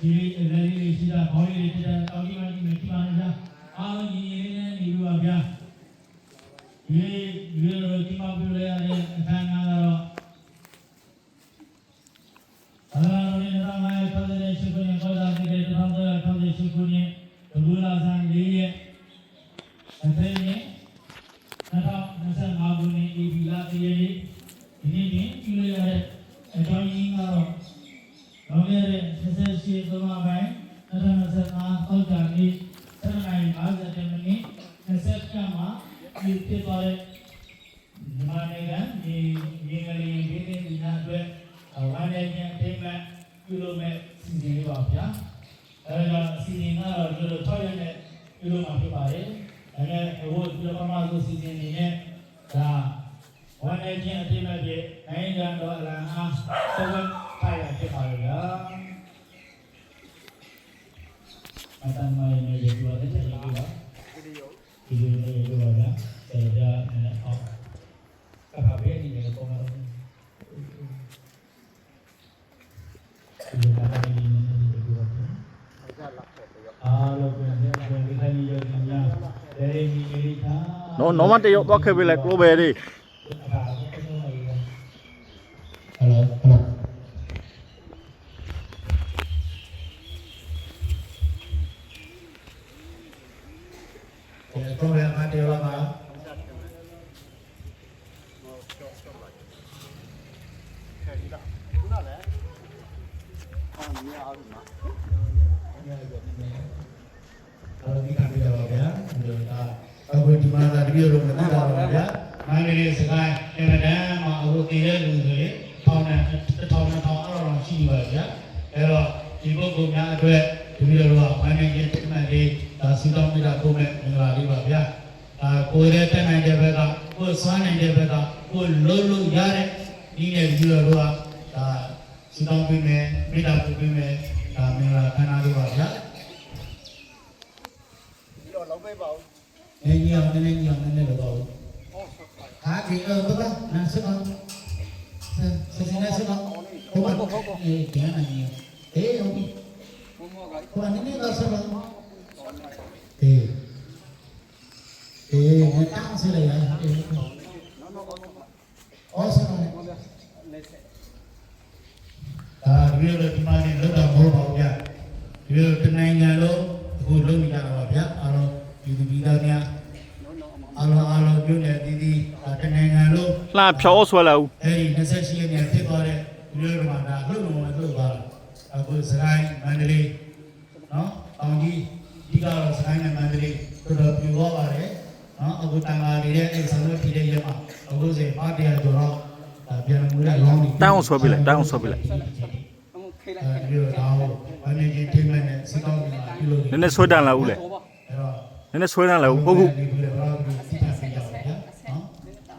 ဒီလေးလေးရှိတာခေါင်းလေးတွေတောင်းကြီးမှကြီးမရှိပါနဲ့ဗျာအားလုံးညီညီလေးနဲ့နေပြီးပါဗျာဒီဒီလိုဒီမှာပြရတဲ့အခမ်းအနားကတော့အလားတူနေတော့ငါရဲ့ခေါင်းလေးရှိခွင့်ခေါ်တာဒီကေတောင်းတော့ခေါင်းလေးရှိခွင့်ဘုရားဆန်လေးရဲ့အသိဉာဏ်2025ခုနှစ်ဧပြီလတရက်နေ့ဒီနေ့တင်ပြုလုပ်ရတဲ့အကြောင်းရင်းကတော့ လောင်ခဲ့တဲ့28သုံးလပိုင်း2025အောက်ကနေ့7:50မိနစ်20ကမှာဒီဖြစ်သွားတဲ့မြန်မာနိုင်ငံဒီရေကလေးဒေသဒီနာအတွက်ဝမ်းနေခြင်းအထိမ်းအမှတ်ပြုလုပ်မဲ့စီစဉ်လေးပါဗျာအဲဒါအစီအစဉ်ကတော့ဒီလို6ရက်နဲ့ပြုလုပ်မှာဖြစ်ပါတယ်အဲဒါဟိုဒီလိုပမာကိုစီစဉ်နေတဲ့ဒါဝမ်းနေခြင်းအထိမ်းအမှတ်ဖြင့်နိုင်ငံတော်အလံအားသဝတ် ထားရဖြစ်ပါရဲ့ဗျာအတမယနေရပြတဲ့ချက်လေးပါဒီလိုလေးပြောပါဗျာဆရာနဲ့အောက်ကပ်ပါပဲဒီလိုပုံမှန်ဒီလိုပါလေးနေနေပြောပါအားလုံးပြန်ပြန်ပြန်ဒီခိုင်းရည်ညာဒေရီမီရီသာနော်နော်မတယောက်သွားခဲ့ပြီလေကလိုဘယ်လေး တော့ရမှာတေဝမှာအော်ဒီကံပြပါဗျာဒီလိုဒါအခုဒီမှာလာတပြည့်လုံးမသိပါဘူးဗျာမိုင်းလေးစကိုင်းအမဒန်မှာအခုတည်တဲ့လူတွေထောင်းတဲ့ထောင်းတဲ့ထောင်းအဲ့တော့ရှိပါဗျာအဲ့တော့ဒီပုဂ္ဂိုလ်များအတွက်ဒီလိုတော့မိုင်းနေခြင်းတက်မှန်လေးဒါစီတောင်းမိတာကိုမဲ့မင်္ဂလာလေးပါဗျာ ဒါကိုယ်ရဲ့တက်နိုင်တဲ့ဘက်ကကိုယ်စွမ်းနိုင်တဲ့ဘက်ကကိုယ်လုံးလုံးရတဲ့ဒီနဲ့ဒီလိုတော့ဒါစီတောင်းပြီးမယ်မိတာပြုပြီးမယ်ဒါမင်္ဂလာခန္ဓာလေးပါဗျာနေကြီးအောင်နည်းနည်းကြီးအောင်နည်းနည်းတော့ပေါ့ဟာဒီအဘကနာစကောဆက်စနေစကောဟိုဘကအေးကျန်နေအေးဟုတ်ပြီဟိုနည်းနည်းတော့ဆက်ပါအေး အေးမတောင်းစရရအေးအော်ဆက်ပါဒါဒီလိုဒီမှာနေလောက်တော့မဟုတ်ပါဘူးဗျဒီလိုတနိုင်ငံလုံးအခုလုံးနေကြတာပါဗျအားလုံးဒီဒီသားများအားလုံးအားလုံးပြုနေဒီဒီတနိုင်ငံလုံးလှဖြောဆွဲလာဦးအဲဒီ28ရက်နေ့ဖြစ်သွားတဲ့ဒီလိုမှာဒါလှုပ်လုံးမှာလှုပ်သွားတာအခုစကိုင်းမန္တလေးနော်အောင်ကြီးဒီကတော့စကိုင်းနဲ့မန္တလေးတော်တော်ပြူသွားပါတယ် နော်အခုတန်ခါနေတဲ့အဲဆံလို့ဖြစ်တဲ့ရက်မှာအခုစေပါတရားကျော်တော့ဒါပြန်မူရလောင်းနေတန်းအောင်ဆွဲပြီလေတန်းအောင်ဆွဲပြီလေအဲဒီတော့ဒါဟိုမန်နေဂျာထိမ့်နဲ့စီကောင်းနေတာပြုလုပ်နည်းနည်းဆွဲတန်းလာဦးလေအဲ့တော့နည်းနည်းဆွဲတန်းလာဦးပုတ်ခုဒီလိုတော့ဒီစီတာစီတာဗျာနော်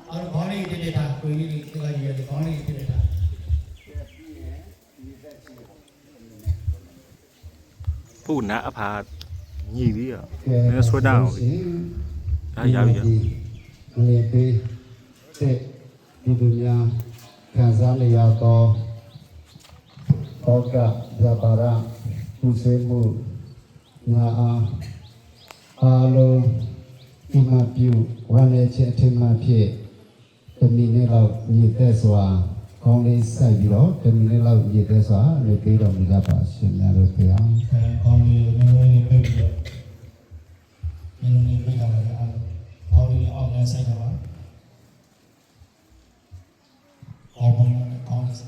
အဲ့တော့ခေါင်းလေးတိတိတာကိုကြီးလေးဒီကကြီးရဲ့ခေါင်းလေးတိတိတာပုတ်နာအဖာညီသေးရနည်းနည်းဆွဲတန်းအောင်လေ ဒါရပြီရလေပေးတဲ့ဒီလူများခံစားနေရသောဩကဇဘာရဥစေမှုငါအားအားလုံးဒီမှာပြုဝမ်းနေခြင်းအထိမ်းမှဖြစ်တမီနဲ့လောက်ညီသက်စွာကောင်းလေးစိုက်ပြီးတော့တမီနဲ့လောက်ညီသက်စွာလေပေးတော်မူကြပါရှင်များတို့ဖေရ Sai Baba. All my God is.